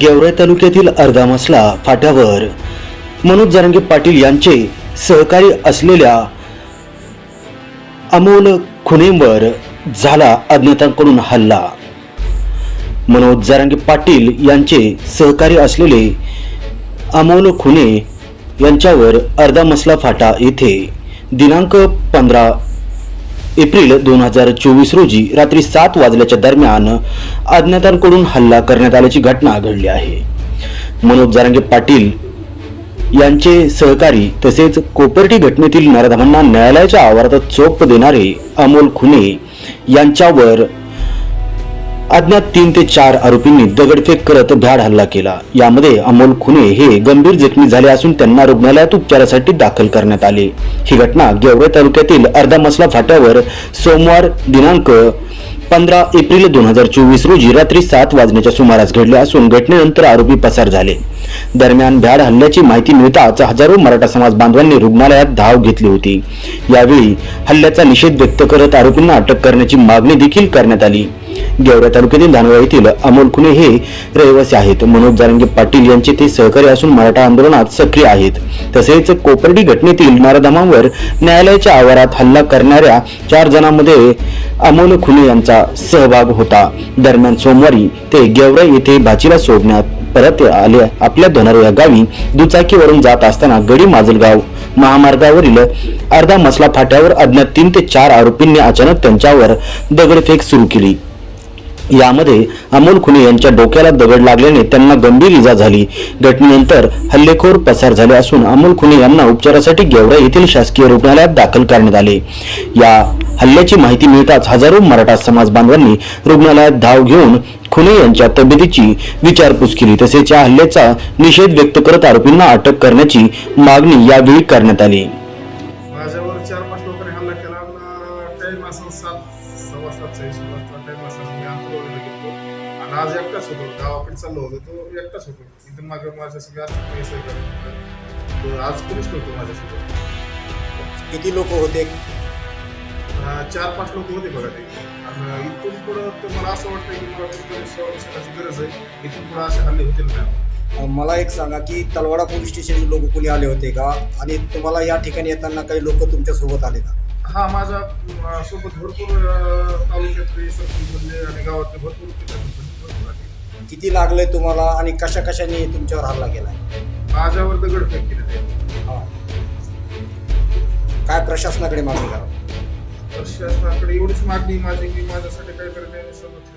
गेवराई तालुक्यातील अर्धा मसला फाट्यावर. मनोज जरांगे पाटील यांचे सहकारी असलेल्या अमोल खुनेंवर झाला अज्ञातांकडून हल्ला. मनोज जरांगे पाटील यांचे सहकारी असलेले अमोल खुने यांच्यावर अर्धा मसला फाटा येथे. दिनांक पंधरा एप्रिल दोन हजार चोवीस रोजी रात्री सात वाजल्याच्या दरम्यान अज्ञातांकडून हल्ला करण्यात आल्याची घटना घडली आहे. मनोज जारंगे पाटील यांचे सहकारी तसेच कोपर्टी घटनेतील नराधमांना न्यायालयाच्या आवारात चोप देणारे अमोल खुने यांच्यावर अज्ञात तीन ते चार आरोपींनी दगडफेक करत भ्याड हल्ला केला. यामध्ये अमोल खुने हे गंभीर जखमी झाले असून त्यांना रुग्णालयात उपचारासाठी दाखल करण्यात आले. ही घटना गेवरे तालुक्यातील अर्धा मसला फाट्यावर सोमवार दिनांक पंधरा एप्रिल दोन हजार चोवीस रोजी रात्री सात वाजण्याच्या सुमारास घडले असून घटनेनंतर आरोपी पसार झाले. दरम्यान भ्याड हल्ल्याची माहिती मिळताच हजारो मराठा समाज बांधवांनी रुग्णालयात धाव घेतली होती. यावेळी हल्ल्याचा निषेध व्यक्त करत आरोपींना अटक करण्याची मागणी देखील करण्यात आली. गेवरा तालुक्यातील धानवा येथील अमोल खुने हे रहिवासी आहेत. मनोज जारंगे पाटील यांचे ते सहकारी असून मराठा आंदोलनात सक्रिय आहेत. तसेच कोपर्डी घटनेतील नराधमांवर न्यायालयाच्या आवारात हल्ला करणाऱ्या चार जणांमध्ये अमोल खुने यांचा सहभाग होता. दरम्यान सोमवारी ते गेवराई येथे भाचीला सोडण्यात परत आले. आपल्या धोनार या गावी दुचाकीवरून जात असताना गडी माजलगाव महामार्गावरील अर्धा मसला फाट्यावर अज्ञात तीन ते चार आरोपींनी अचानक त्यांच्यावर दगडफेक सुरू केली. यामध्ये अमोल खुने यांच्या डोक्याला दगड लागल्याने त्यांना गंभीर इजा झाली. घटनेनंतर हल्लेखोर पसार झाले असून अमोल खुने यांना उपचारासाठी गेवरा येथील शासकीय रुग्णालयात दाखल करण्यात आले. या हल्ल्याची माहिती मिळताच हजारो मराठा समाज बांधवांनी रुग्णालयात धाव घेऊन खुने यांच्या तब्येतीची विचारपूस केली. तसेच या हल्ल्याचा निषेध व्यक्त करत आरोपींना अटक करण्याची मागणी यावेळी करण्यात आली. टाइम సంవత్సరాలు सात सव्वा सातचा हिशोब असतो टाइम ఎక్కడ मी నా ఒకటి आणि आज एकटाच होतो. ఇది మాకు మా तो एकटाच होतो. इथं मागे माझ्या सगळ्या पैसे तो आज कोणीच नव्हतो माझ्यासोबत. किती लोक होते? चार पाच लोक होते बघा ते. आणि इथून पुढं तर मला असं वाटतं की मला गरज आहे. इथून पुढं असे हल्ले होतील नाही मला एक सांगा की तलवाडा पोलीस स्टेशनचे लोक कोणी आले होते का? आणि तुम्हाला या ठिकाणी येताना काही लोक तुमच्यासोबत आले का? हा माझ्या अं, सोबत भरपूर अं, तालुक्यातले सरपंचमधले आणि गावातले भरपूर आले. किती लागले तुम्हाला आणि कशा कशाने तुमच्यावर हल्ला केलाय? माझ्यावर दगडफेक केली ते. हा. काय प्रशासनाकडे मागणी करा प्रशासनाकडे एवढीच मागणी माझी की माझ्यासाठी काहीतरी त्यांनी समज